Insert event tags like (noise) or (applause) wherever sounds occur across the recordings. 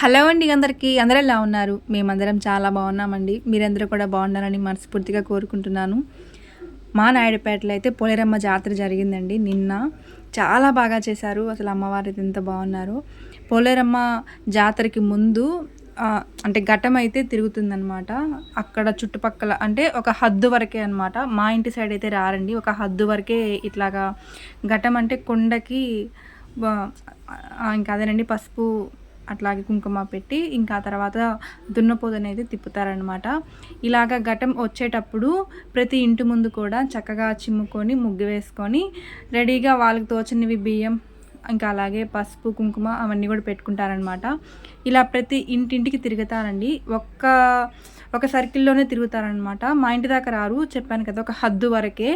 Hello అండి అందరికీ. అందరూ ఎలా ఉన్నారు? మేమందరం చాలా బాగున్నామండి. మీరందరూ కూడా బాగున్నారని మనస్ఫూర్తిగా కోరుకుంటున్నాను. మా నాయుడుపేటలో అయితే పోలేరమ్మ జాతర జరిగిందండి. నిన్న చాలా బాగా చేశారు. అసలు అమ్మవారు అయితే ఎంత బాగున్నారు. పోలేరమ్మ జాతరకి ముందు అంటే ఘటం అయితే తిరుగుతుందనమాట అక్కడ చుట్టుపక్కల అంటే ఒక హద్దు వరకే అనమాట మా ఇంటి సైడ్ అయితే రారండి. ఒక హద్దు వరకే ఇట్లాగా ఘటం అంటే కొండకి ఇంకా అదేనండి పసుపు అట్లాగే కుంకుమ పెట్టి ఇంకా తర్వాత దున్నపోతని అయితే తిప్పుతారనమాట ఇలాగ ఘటం వచ్చేటప్పుడు ప్రతి ఇంటి ముందు కూడా చక్కగా చిమ్ముకొని ముగ్గు వేసుకొని రెడీగా వాళ్ళకి తోచనివి బియ్యం ఇంకా అలాగే పసుపు కుంకుమ అవన్నీ కూడా పెట్టుకుంటారనమాట ఇలా ప్రతి ఇంటింటికి తిరుగుతారండి. ఒక్క ఒక సర్కిల్లోనే తిరుగుతారనమాట మా ఇంటి దాకా రారు. చెప్పాను కదా ఒక హద్దు వరకే.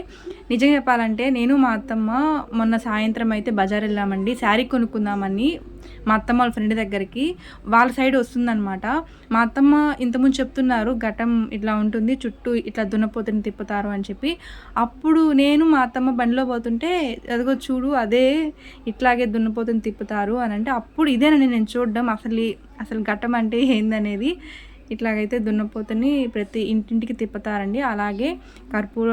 నిజం చెప్పాలంటే నేను మా అత్తమ్మ మొన్న సాయంత్రం అయితే బజార్ వెళ్ళామండి. శారీ కొనుక్కుందామని మా అత్తమ్మ వాళ్ళ ఫ్రెండ్ దగ్గరికి వాళ్ళ సైడ్ వస్తుందన్నమాట. మా అత్తమ్మ ఇంతకుముందు చెప్తున్నారు ఘటం ఇట్లా ఉంటుంది చుట్టూ ఇట్లా దున్నపోతుని తిప్పుతారు అని చెప్పి. అప్పుడు నేను మా అత్తమ్మ బండిలో పోతుంటే అదిగో చూడు అదే ఇట్లాగే దున్నపోతుని తిప్పుతారు అని అంటే అప్పుడు ఇదేనండి నేను చూడడం అసలు అసలు ఘటం అంటే ఏందనేది. ఇట్లాగైతే దున్నపోతుని ప్రతి ఇంటింటికి తిప్పుతారండి. అలాగే కర్పూర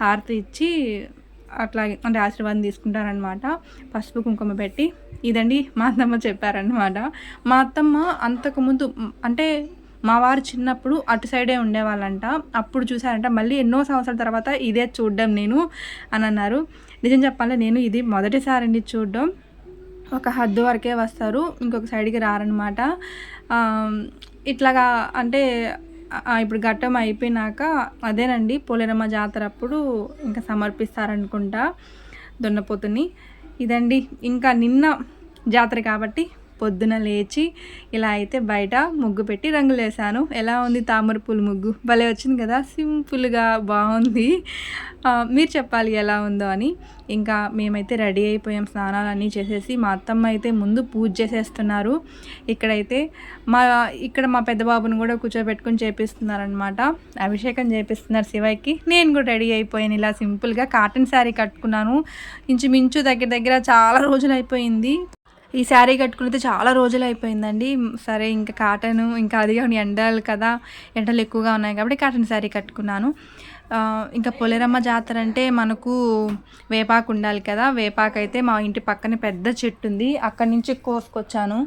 హారతి ఇచ్చి అట్లాగే అంటే ఆశీర్వాదం తీసుకుంటారనమాట పసుపు కుంకుమ పెట్టి ఇదండి మా అత్తమ్మ చెప్పారనమాట మా అత్తమ్మ అంతకుముందు అంటే మా వారు చిన్నప్పుడు అటు సైడే ఉండేవాళ్ళంట. అప్పుడు చూసారంట మళ్ళీ ఎన్నో సంవత్సరాల తర్వాత ఇదే చూడడం నేను అని అన్నారు. నిజం చెప్పాలంటే నేను ఇది మొదటిసారి అండి చూడడం. ఒక హద్దు వరకే వస్తారు ఇంకొక సైడ్కి రారనమాట ఇట్లాగా అంటే ఇప్పుడు ఘట్టం అయిపోయినాక అదేనండి పోలేరమ్మ జాతర అప్పుడు ఇంకా సమర్పిస్తారనుకుంటా దొన్నపోతుని. ఇదండి ఇంకా నిన్న జాతర కాబట్టి పొద్దున లేచి ఇలా అయితే బయట ముగ్గు పెట్టి రంగులు వేసాను ఎలా ఉంది తామర పూల ముగ్గు? భలే వచ్చింది కదా? సింపుల్గా బాగుంది. మీరు చెప్పాలి ఎలా ఉందో అని. ఇంకా మేమైతే రెడీ అయిపోయాం. స్నానాలు అన్నీ చేసేసి మా అత్తమ్మ అయితే ముందు పూజ చేసేస్తున్నారు. ఇక్కడైతే మా ఇక్కడ మా పెద్ద బాబుని కూడా కూర్చోబెట్టుకుని చేపిస్తున్నారనమాట అభిషేకం చేపిస్తున్నారు శివయ్యకి. నేను కూడా రెడీ అయిపోయాను. ఇలా సింపుల్గా కాటన్ శారీ కట్టుకున్నాను. ఇంచుమించు దగ్గర దగ్గర చాలా రోజులు అయిపోయింది. ఈ శారీ కట్టుకున్నైతే చాలా రోజులు అయిపోయిందండి. సరే ఇంకా కాటన్ ఇంకా అది కానీ ఎండలు కదా ఎండలు ఎక్కువగా ఉన్నాయి కాబట్టి కాటన్ శారీ కట్టుకున్నాను. ఇంకా పొలేరమ్మ జాతర అంటే మనకు వేపాకు ఉండాలి కదా. వేపాకు అయితే మా ఇంటి పక్కన పెద్ద చెట్టు ఉంది. అక్కడి నుంచి కోసుకొచ్చాను.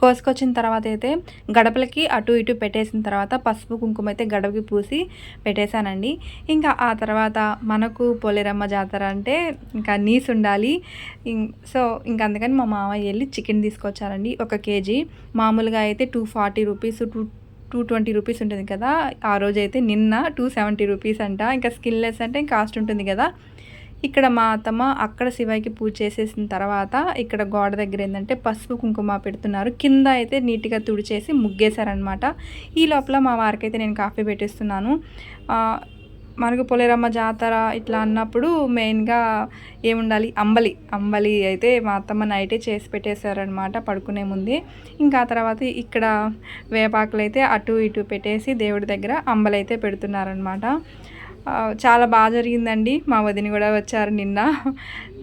కోసుకొచ్చిన తర్వాత అయితే గడపలకి అటు ఇటు పెట్టేసిన తర్వాత పసుపు కుంకుమ అయితే గడపకి పూసి పెట్టేశానండి. ఇంకా ఆ తర్వాత మనకు పోలేరమ్మ జాతర అంటే ఇంకా నీస్ ఉండాలి. సో ఇంకా అందుకని మా మామయ్య వెళ్ళి చికెన్ తీసుకొచ్చారండి. ఒక కేజీ. మామూలుగా అయితే two forty rupees two two twenty rupees ఉంటుంది కదా. ఆ రోజు అయితే నిన్న టూ సెవెంటీ రూపీస్ అంట. ఇంకా స్కిన్లెస్ అంటే కాస్ట్ ఉంటుంది కదా. ఇక్కడ మా అత్తమ్మ అక్కడ శివాయికి పూజ చేసేసిన తర్వాత ఇక్కడ గోడ దగ్గర ఏంటంటే పసుపు కుంకుమ పెడుతున్నారు. కింద అయితే నీట్గా తుడిచేసి ముగ్గేశారనమాట ఈ లోపల మా వారికి అయితే నేను కాఫీ పెట్టిస్తున్నాను. మనకు పొలేరమ్మ జాతర ఇట్లా అన్నప్పుడు మెయిన్గా ఏముండాలి? అంబలి. అంబలి అయితే మా అత్తమ్మ నైటే చేసి పెట్టేశారనమాట పడుకునే ముందే. ఇంకా ఆ తర్వాత ఇక్కడ వేపాకులు అయితే అటు ఇటు పెట్టేసి దేవుడి దగ్గర అంబలి అయితే పెడుతున్నారనమాట చాలా బాగా జరిగిందండి. మా వదిన కూడా వచ్చారు నిన్న.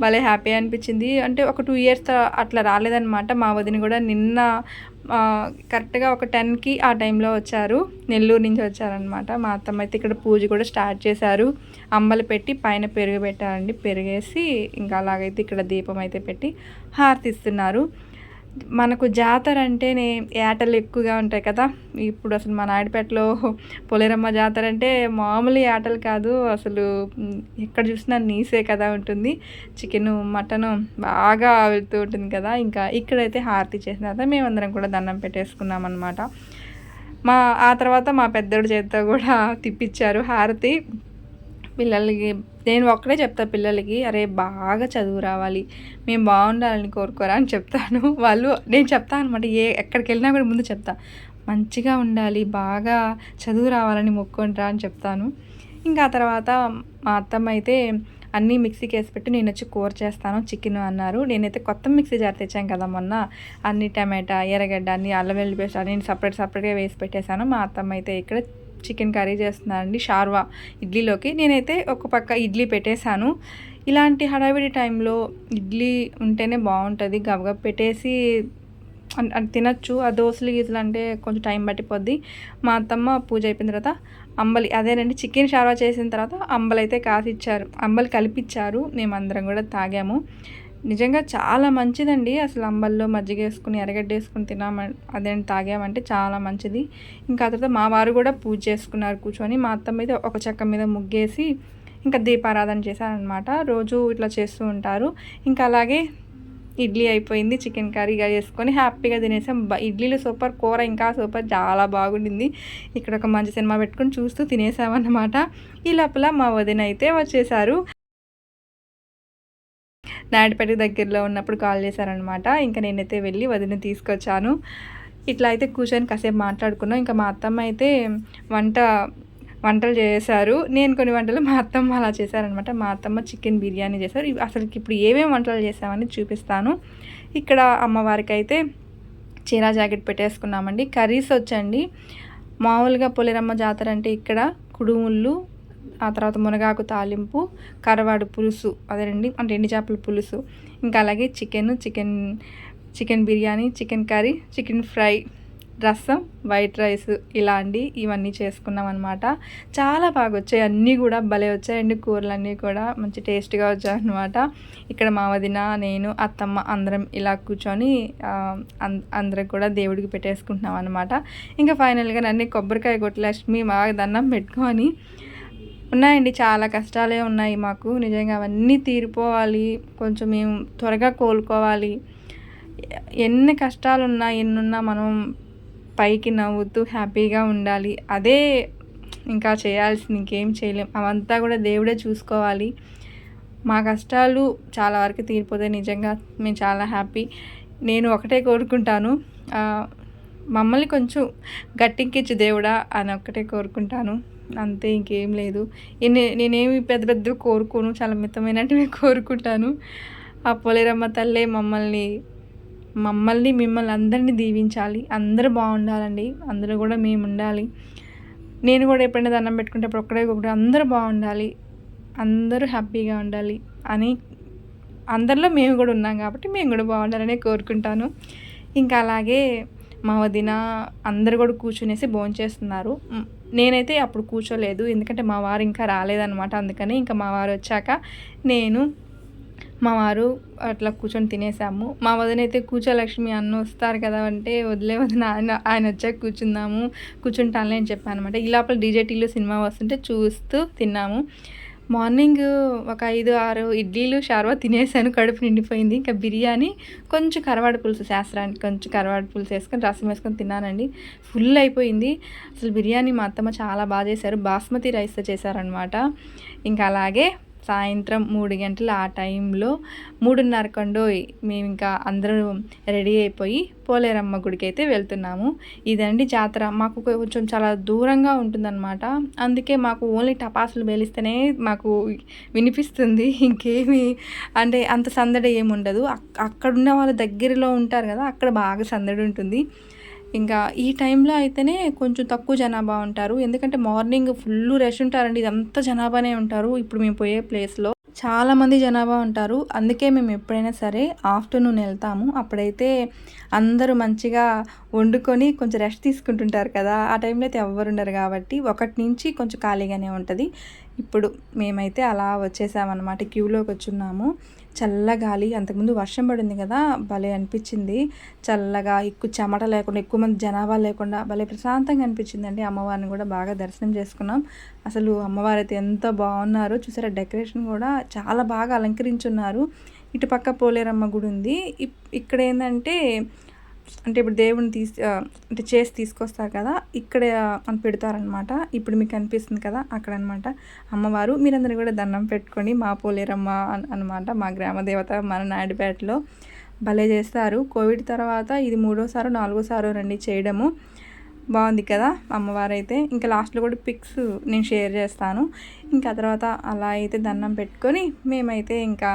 భలే హ్యాపీ అనిపించింది. అంటే ఒక టూ ఇయర్స్ అట్లా రాలేదన్నమాట. మా వదిన కూడా నిన్న కరెక్ట్గా ఒక టెన్కి ఆ టైంలో వచ్చారు. నెల్లూరు నుంచి వచ్చారనమాట మా అత్తమ్మ అయితే ఇక్కడ పూజ కూడా స్టార్ట్ చేశారు. అమ్మలు పెట్టి పైన పెరుగు పెట్టారండి. పెరిగేసి ఇంకా అలాగైతే ఇక్కడ దీపం అయితే పెట్టి హారతి ఇస్తున్నారు మనకు జాతర అంటేనే ఏటలు ఎక్కువగా ఉంటాయి కదా. ఇప్పుడు అసలు మా ఆడిపేటలో పొలేరమ్మ జాతర అంటే మామూలు ఏటలు కాదు. అసలు ఎక్కడ చూసినా నీసే కదా ఉంటుంది. చికెను మటను బాగా వెళ్తూ ఉంటుంది కదా. ఇంకా ఇక్కడైతే హారతి చేసిన తర్వాత మేమందరం కూడా దండం పెట్టేసుకున్నాం అనమాట మా ఆ తర్వాత మా పెద్దోడి చేతితో కూడా తిప్పించారు హారతి. పిల్లలకి నేను ఒక్కడే చెప్తా పిల్లలకి అరే బాగా చదువు రావాలి. మేము బాగుండాలని కోరుకోరా అని చెప్తాను. (laughs) వాళ్ళు నేను చెప్తాను అనమాట ఏ ఎక్కడికి వెళ్ళినా కూడా ముందు చెప్తా. మంచిగా ఉండాలి బాగా చదువు రావాలని మొక్కుంటారా అని చెప్తాను. ఇంకా ఆ తర్వాత మా అత్తమ్మ అయితే అన్నీ మిక్సీకి వేసి పెట్టి నేను వచ్చి కూర చేస్తాను చికెన్ అన్నారు. నేనైతే కొత్త మిక్సీ జార్ తెచ్చాను కదా మొన్న. అన్ని టమాటా ఎర్రగడ్డ అన్ని అల్లం వెల్లుల్లి పేస్ట్ అన్ని సపరేట్ సపరేట్గా వేసి పెట్టేశాను. మా అత్తమ్మ అయితే ఇక్కడ చికెన్ కర్రీ చేస్తున్నారండి షార్వా ఇడ్లీలోకి. నేనైతే ఒక పక్క ఇడ్లీ పెట్టేశాను. ఇలాంటి హడావిడి టైంలో ఇడ్లీ ఉంటేనే బాగుంటుంది. గబగబ పెట్టేసి అది తినచ్చు. ఆ దోశలు గీతలు అంటే కొంచెం టైం పట్టిపోద్ది. మా అత్తమ్మ పూజ అయిపోయిన తర్వాత అంబలి అదేనండి చికెన్ షార్వా చేసిన తర్వాత అంబలి అయితే కాసిచ్చారు. అంబలి కలిపిచ్చారు. మేమందరం కూడా తాగాము. నిజంగా చాలా మంచిదండి. అసలు అంబల్లో మజ్జిగ వేసుకుని ఎర్రగడ్డ వేసుకుని తినామ అదే తాగామంటే చాలా మంచిది. ఇంకా తర్వాత మా వారు కూడా పూజ చేసుకున్నారు కూర్చొని. మా అత్త మీద ఒక చెక్క మీద ముగ్గేసి ఇంకా దీపారాధన చేశారనమాట రోజు ఇట్లా చేస్తూ ఉంటారు. ఇంకా అలాగే ఇడ్లీ అయిపోయింది చికెన్ కర్రీగా చేసుకొని హ్యాపీగా తినేసాం. ఇడ్లీలు సూపర్ కూర ఇంకా సూపర్ చాలా బాగుండింది. ఇక్కడ ఒక మంచి సినిమా పెట్టుకొని చూస్తూ తినేసామన్నమాట. ఈ లోపల మా వదిన అయితే వచ్చేసారు. నాయుడుపేట దగ్గరలో ఉన్నప్పుడు కాల్ చేశారనమాట ఇంకా నేనైతే వెళ్ళి వదిన తీసుకొచ్చాను. ఇట్లా అయితే కూర్చొని కాసేపు మాట్లాడుకున్నాం. ఇంకా మా అత్తమ్మ అయితే వంట వంటలు చేశారు. నేను కొన్ని వంటలు మా అత్తమ్మ అలా చేశారనమాట మా అత్తమ్మ చికెన్ బిర్యానీ చేశారు. అసలు ఇప్పుడు ఏమేమి వంటలు చేసామని చూపిస్తాను. ఇక్కడ అమ్మవారికి అయితే చీరా జాకెట్ పెట్టేసుకున్నామండి. కర్రీస్ వచ్చండి. మామూలుగా పులిరమ్మ జాతర అంటే ఇక్కడ కుడుముళ్ళు ఆ తర్వాత మునగాకు తాలింపు కరవాడు పులుసు అదేనండి అంటే ఎండి చేపల పులుసు. ఇంకా అలాగే chicken chicken chicken biryani chicken curry chicken fry rasam white rice ఇలాంటి ఇవన్నీ చేసుకున్నాం అనమాట చాలా బాగా వచ్చాయి అన్నీ కూడా భలే వచ్చాయండి కూరలన్నీ కూడా మంచి టేస్ట్గా వచ్చాయి అనమాట ఇక్కడ మా వదిన నేను అత్తమ్మ అందరం ఇలా కూర్చొని అందరం కూడా దేవుడికి పెట్టేసుకుంటున్నాం అనమాట ఇంకా ఫైనల్గా నన్ను కొబ్బరికాయ కొట్టి లక్ష్మి బాగా దండం పెట్టుకొని ఉన్నాయండి చాలా కష్టాలే ఉన్నాయి మాకు. నిజంగా అవన్నీ తీరిపోవాలి కొంచెం మేము త్వరగా కోలుకోవాలి. ఎన్ని కష్టాలున్నా ఎన్నున్నా మనం పైకి నవ్వుతూ హ్యాపీగా ఉండాలి. అదే ఇంకా చేయాల్సింది ఇంకేం చేయలేం. అవంతా కూడా దేవుడే చూసుకోవాలి. మా కష్టాలు చాలా వరకు తీరిపోతాయి నిజంగా మేము చాలా హ్యాపీ. నేను ఒకటే కోరుకుంటాను. మమ్మల్ని కొంచెం గట్టింకిచ్చు దేవుడా అని ఒక్కటే కోరుకుంటాను. అంతే ఇంకేం లేదు. నేనేమి పెద్ద పెద్ద కోరుకోను చాలా మితమైనటివి (laughs) కోరుకుంటాను. ఆ పోలేరమ్మ తల్లే మమ్మల్ని మమ్మల్ని మిమ్మల్ని అందరినీ దీవించాలి. అందరూ బాగుండాలండి. అందరూ కూడా మేము ఉండాలి. నేను కూడా ఎప్పుడైనా దండం పెట్టుకుంటే అప్పుడు ఒక్కడే ఒకటి అందరూ బాగుండాలి. అందరూ హ్యాపీగా ఉండాలి అని అందరిలో మేము కూడా ఉన్నాం కాబట్టి మేము కూడా బాగుండాలనే కోరుకుంటాను. ఇంకా అలాగే మా వదిన అందరు కూడా కూర్చునేసి భోంచేస్తున్నారు. నేనైతే అప్పుడు కూర్చోలేదు. ఎందుకంటే మా వారు ఇంకా రాలేదన్నమాట. అందుకని ఇంకా మా వారు వచ్చాక నేను మా వారు అట్లా కూర్చొని తినేసాము. మా వదిన అయితే కూర్చోలక్ష్మి అన్న వస్తారు కదా అంటే వదిలే వదిన ఆయన ఆయన వచ్చాక కూర్చుందాము కూర్చుంటానులే అని చెప్పాను అనమాట ఈ లోపల డీజే టీలో సినిమా వస్తుంటే చూస్తూ తిన్నాము. మార్నింగ్ ఒక ఐదు ఆరు ఇడ్లీలు షార్వా తినేసాను. కడుపు నిండిపోయింది. ఇంకా బిర్యానీ కొంచెం కరవాడ పులుసు శాస్త్రానికి కొంచెం కరవాడ పులుసు వేసుకొని రసం వేసుకొని తిన్నానండి. ఫుల్ అయిపోయింది. అసలు బిర్యానీ మా అత్తమ్మ చాలా బాగా చేశారు. బాస్మతి రైస్తో చేశారనమాట ఇంకా అలాగే సాయంత్రం మూడు గంటల ఆ టైంలో మూడున్నర కండో మేము ఇంకా అందరూ రెడీ అయిపోయి పోలేరమ్మ గుడికి అయితే వెళ్తున్నాము. ఇదండి జాతర. మాకు కొంచెం చాలా దూరంగా ఉంటుందన్నమాట. అందుకే మాకు ఓన్లీ టపాసులు వేలిస్తేనే మాకు వినిపిస్తుంది. ఇంకేమి అంటే అంత సందడి ఏమి ఉండదు వాళ్ళ దగ్గరలో ఉంటారు కదా అక్కడ బాగా సందడి ఉంటుంది. ఇంకా ఈ టైంలో అయితేనే కొంచెం తక్కువ జనాభా ఉంటారు. ఎందుకంటే మార్నింగ్ ఫుల్ రష్ ఉంటారండి. ఇదంతా జనాభానే ఉంటారు. ఇప్పుడు మేము పోయే ప్లేస్లో చాలా మంది జనాభా ఉంటారు. అందుకే మేము ఎప్పుడైనా సరే ఆఫ్టర్నూన్ వెళ్తాము. అప్పుడైతే అందరూ మంచిగా వండుకొని కొంచెం రెస్ట్ తీసుకుంటుంటారు కదా. ఆ టైంలో అయితే ఎవ్వరు ఉండరు కాబట్టి ఒకటి నుంచి కొంచెం ఖాళీగానే ఉంటుంది. ఇప్పుడు మేమైతే అలా వచ్చేసామన్నమాట. క్యూలోకి వచ్చున్నాము. చల్ల గాలి అంతకుముందు వర్షం పడింది కదా భలే అనిపించింది. చల్లగా ఎక్కువ చెమట లేకుండా ఎక్కువ మంది జనాభా లేకుండా భలే ప్రశాంతంగా అనిపించిందండి. అమ్మవారిని కూడా బాగా దర్శనం చేసుకున్నాం. అసలు అమ్మవారు అయితే ఎంత బాగున్నారో చూసారా డెకరేషన్ కూడా చాలా బాగా అలంకరించున్నారు. ఇటు పక్క పోలేరమ్మ గుడి ఉంది. ఇప్- ఇక్కడ ఏంటంటే అంటే ఇప్పుడు దేవుని తీసి అంటే చేసి తీసుకొస్తారు కదా ఇక్కడ అని పెడతారనమాట ఇప్పుడు మీకు అనిపిస్తుంది కదా అక్కడ అనమాట అమ్మవారు మీరందరూ కూడా దండం పెట్టుకొని మా పోలేరమ్మ అని అనమాట మా గ్రామ దేవత మన నాయుడుపేటలో భలే చేస్తారు. కోవిడ్ తర్వాత ఇది మూడోసారో నాలుగోసారో రండి చేయడము బాగుంది కదా అమ్మవారు అయితే ఇంకా లాస్ట్లో కూడా పిక్స్ నేను షేర్ చేస్తాను. ఇంకా తర్వాత అలా అయితే దండం పెట్టుకొని మేమైతే ఇంకా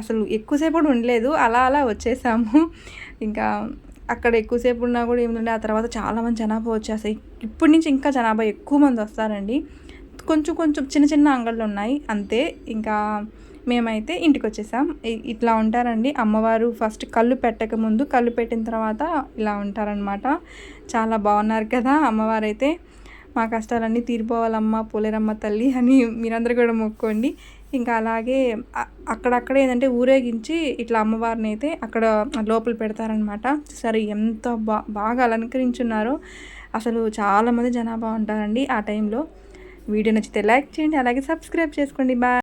అసలు ఎక్కువసేపు కూడా ఉండలేదు. అలా అలా వచ్చేసాము. ఇంకా అక్కడ ఎక్కువసేపు ఉన్నా కూడా ఏముందంటే ఆ తర్వాత చాలామంది జనాభా వచ్చేస్తాయి. ఇప్పటి నుంచి ఇంకా జనాభా ఎక్కువ మంది వస్తారండి. కొంచెం కొంచెం చిన్న చిన్న అంగళ్ళు ఉన్నాయి. అంతే. ఇంకా మేమైతే ఇంటికి వచ్చేసాం. ఇట్లా ఉంటారండి. అమ్మవారు ఫస్ట్ కళ్ళు పెట్టక ముందు కళ్ళు పెట్టిన తర్వాత ఇలా ఉంటారనమాట చాలా బాగున్నారు కదా అమ్మవారు అయితే మా కష్టాలన్నీ తీరిపోవాలమ్మ పోలేరమ్మ తల్లి అని మీరందరూ కూడా మొక్కోండి ఇంకా అలాగే అక్కడక్కడ ఏంటంటే ఊరేగించి ఇట్లా అమ్మవారిని అయితే అక్కడ లోపల పెడతారనమాట సరే ఎంత బా బాగా అలంకరించున్నారో. అసలు చాలామంది జనాభా ఉంటారండి ఆ టైంలో. వీడియో నచ్చితే లైక్ చేయండి అలాగే సబ్స్క్రైబ్ చేసుకోండి. బాయ్.